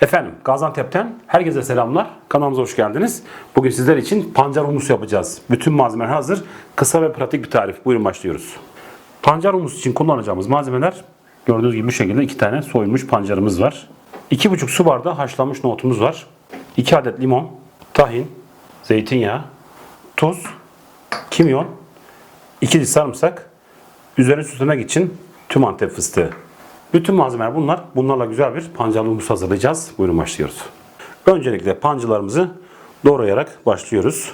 Efendim Gaziantep'ten herkese selamlar. Kanalımıza hoş geldiniz. Bugün sizler için pancar humusu yapacağız. Bütün malzemeler hazır. Kısa ve pratik bir tarif. Buyurun başlıyoruz. Pancar humusu için kullanacağımız malzemeler gördüğünüz gibi bu şekilde iki tane soyulmuş pancarımız var. 2,5 su bardağı haşlanmış nohutumuz var. 2 adet limon, tahin, zeytinyağı, tuz, kimyon, 2 diş sarımsak, Üzerini süslemek için tüm antep fıstığı. Bütün malzemeler bunlar. Bunlarla güzel bir pancarlı humus hazırlayacağız. Buyurun başlıyoruz. Öncelikle pancılarımızı doğrayarak başlıyoruz.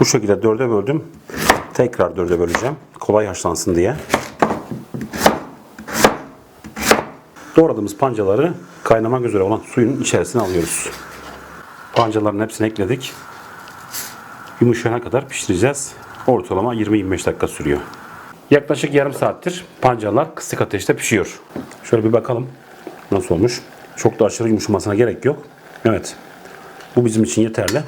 Bu şekilde dörde böldüm. Tekrar dörde böleceğim. Kolay haşlansın diye. Doğradığımız pancaları kaynamak üzere olan suyun içerisine alıyoruz. Pancaların hepsini ekledik. Yumuşayana kadar pişireceğiz. Ortalama 20-25 dakika sürüyor. Yaklaşık yarım saattir pancarlar kısık ateşte pişiyor. Şöyle bir bakalım nasıl olmuş. Çok da aşırı yumuşamasına gerek yok. Evet. Bu bizim için yeterli.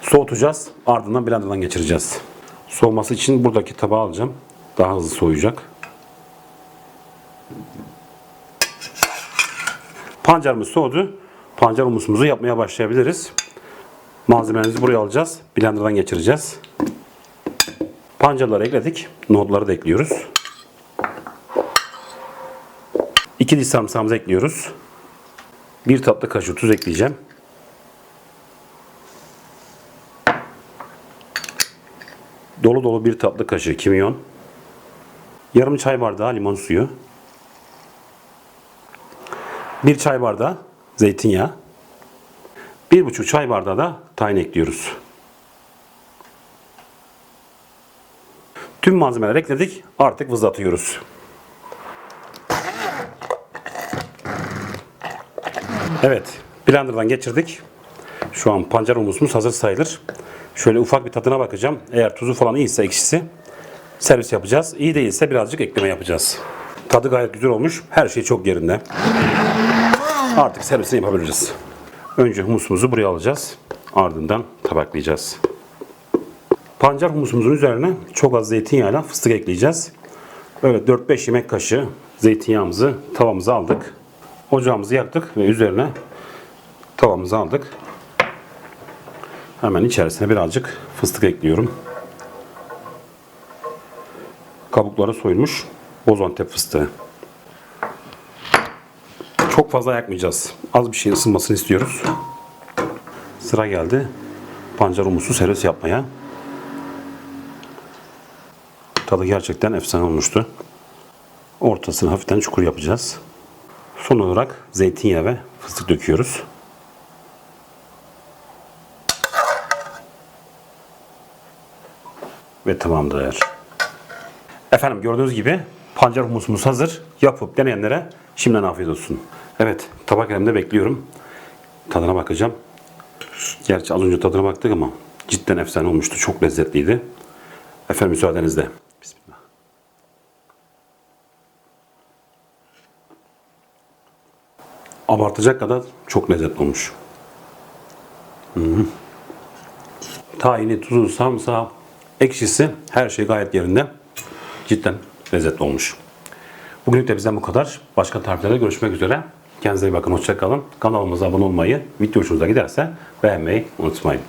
Soğutacağız. Ardından blenderdan geçireceğiz. Soğuması için buradaki tabağı alacağım. Daha hızlı soğuyacak. Pancarımız soğudu. Pancar humusumuzu yapmaya başlayabiliriz. Malzemelerimizi buraya alacağız. Blenderdan geçireceğiz. Pancarları ekledik. Nohutları da ekliyoruz. 2 diş sarımsağımızı ekliyoruz. 1 tatlı kaşığı tuz ekleyeceğim. Dolu dolu bir tatlı kaşığı kimyon. Yarım çay bardağı limon suyu. 1 çay bardağı zeytinyağı. 1,5 çay bardağı da tahin ekliyoruz. Tüm malzemeleri ekledik. Artık vızlatıyoruz. Evet. Blender'dan geçirdik. Şu an pancar humusumuz hazır sayılır. Şöyle ufak bir tadına bakacağım. Eğer tuzu falan iyiyse ekşisi servis yapacağız. İyi değilse birazcık ekleme yapacağız. Tadı gayet güzel olmuş. Her şey çok yerinde. Artık servisini yapabiliriz. Önce humusumuzu buraya alacağız. Ardından tabaklayacağız. Pancar humusumuzun üzerine çok az zeytinyağıyla fıstık ekleyeceğiz. Böyle 4-5 yemek kaşığı zeytinyağımızı tavamıza aldık. Ocağımızı yaktık ve üzerine tavamızı aldık. Hemen içerisine birazcık fıstık ekliyorum. Kabukları soyulmuş bozantep fıstığı. Çok fazla yakmayacağız. Az bir şey ısınmasını istiyoruz. Sıra geldi pancar humusu servis yapmaya. Tadı gerçekten efsane olmuştu. Ortasını hafiften çukur yapacağız. Son olarak zeytinyağı ve fıstık döküyoruz. Ve tamamdır. Efendim gördüğünüz gibi pancar humusumuz hazır. Yapıp deneyenlere şimdiden afiyet olsun. Evet tabak elimde bekliyorum. Tadına bakacağım. Gerçi az önce tadına baktık ama cidden efsane olmuştu. Çok lezzetliydi. Efendim müsaadenizle. Bismillah. Abartacak kadar çok lezzetli olmuş. Hı hı. Tahini, tuzu, sarımsağı, ekşisi her şey gayet yerinde. Cidden lezzetli olmuş. Bugünlük de bizden bu kadar. Başka tariflerde görüşmek üzere. Kendinize iyi bakın. Hoşçakalın. Kanalımıza abone olmayı, video hoşunuza giderse beğenmeyi unutmayın.